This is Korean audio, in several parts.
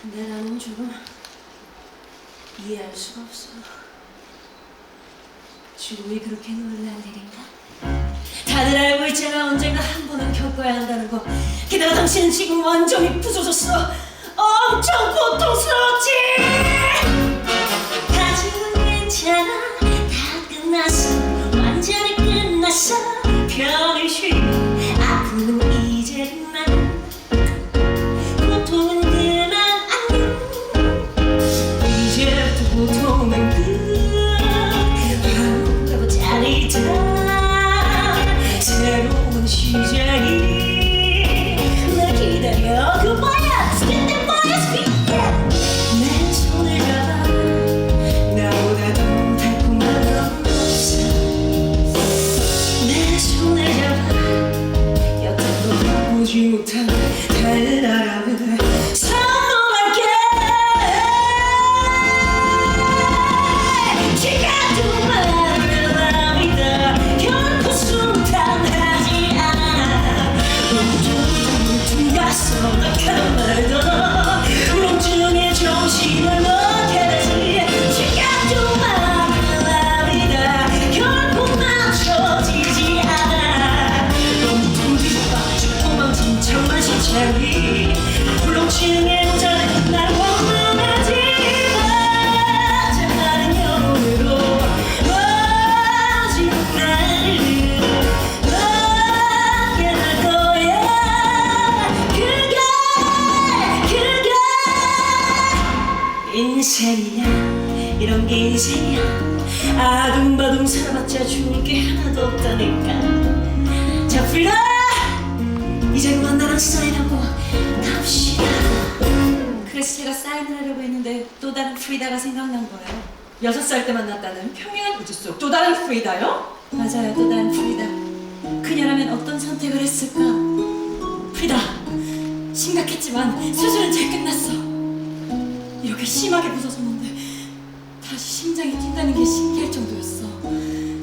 근데 나는 조금 이해할 수가 없어. 죽음이 그렇게 놀란 일인가? 다들 알고 있잖아 언젠가 한 번은 겪어야 한다는 거. 게다가 당신은 지금 완전히 부서졌어. 척만 시체이. 울렁증에 모자란 날 원망하지 마. 장난은 영으로 마지막 날을 너게 할 거야 인생이야 이런 게 인생이야. 아둥바둥 살아봤자 좋을 게 하나도 없다니까. 자 프리다 이제 그만 나랑 사인하고 갑시다. 그래서 제가 사인을 하려고 했는데 또 다른 프리다가 생각난 거예요. 여섯 살 때 만났다는 평행한 우주 속. 또 다른 프리다요? 맞아요 또 다른 프리다. 그녀라면 어떤 선택을 했을까? 프리다 심각했지만 수술은 잘 끝났어. 이렇게 심하게 부서졌는데 다시 심장이 뛴다는 게 신기할 정도였어.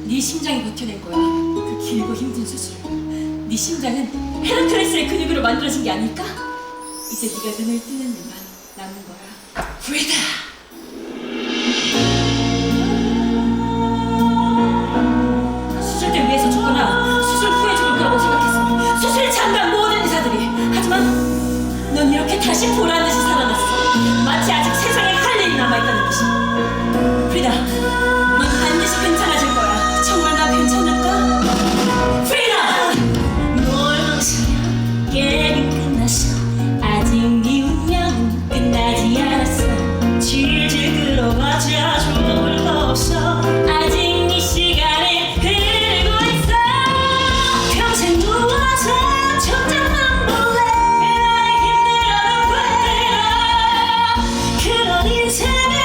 네 심장이 버텨낸 거야. 그 길고 힘든 수술을 네 심장은 헤라클레스의 근육으로 만들어진 게 아닐까? 이제 네가 눈을 뜨는 일만 남은 거야 프리다 수술대 위에서 죽거나 수술 후에 죽을 거라고 생각했어. 수술 장관 모든 의사들이. 하지만 넌 이렇게 다시 보라는 is heaven.